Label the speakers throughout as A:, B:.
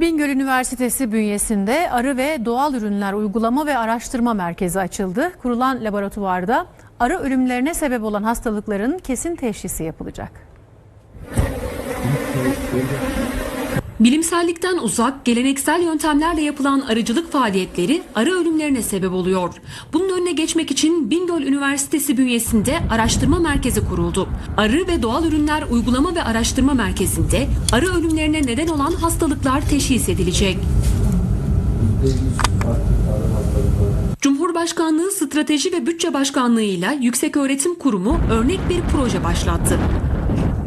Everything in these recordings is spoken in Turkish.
A: Bingöl Üniversitesi bünyesinde arı ve doğal ürünler uygulama ve araştırma merkezi açıldı. Kurulan laboratuvarda arı ölümlerine sebep olan hastalıkların kesin teşhisi yapılacak.
B: Bilimsellikten uzak, geleneksel yöntemlerle yapılan arıcılık faaliyetleri arı ölümlerine sebep oluyor. Bunun önüne geçmek için Bingöl Üniversitesi bünyesinde araştırma merkezi kuruldu. Arı ve doğal ürünler uygulama ve araştırma merkezinde arı ölümlerine neden olan hastalıklar teşhis edilecek. Cumhurbaşkanlığı Strateji ve Bütçe Başkanlığı ile Yükseköğretim Kurumu örnek bir proje başlattı.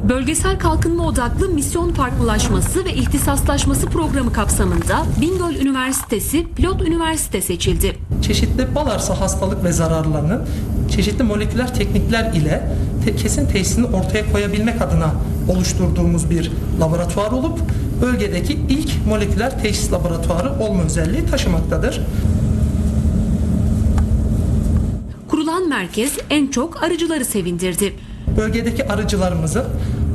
B: Bölgesel kalkınma odaklı misyon farklılaşması ve ihtisaslaşması programı kapsamında Bingöl Üniversitesi pilot üniversite seçildi.
C: çeşitli bal arısı hastalık ve zararlarının çeşitli moleküler teknikler ile te- kesin teşhisini ortaya koyabilmek adına oluşturduğumuz bir laboratuvar olup bölgedeki ilk moleküler teşhis laboratuvarı olma özelliği taşımaktadır.
B: Kurulan merkez en çok arıcıları sevindirdi.
C: Bölgedeki arıcılarımızın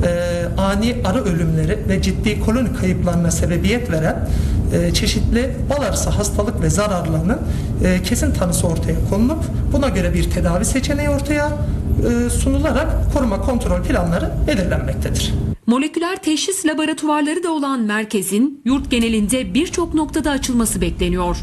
C: e, ani arı ölümleri ve ciddi koloni kayıplarına sebebiyet veren e, çeşitli bal arısı hastalık ve zararlarının e, kesin tanısı ortaya konulup buna göre bir tedavi seçeneği ortaya e, sunularak koruma kontrol planları belirlenmektedir.
B: Moleküler teşhis laboratuvarları da olan merkezin yurt genelinde birçok noktada açılması bekleniyor.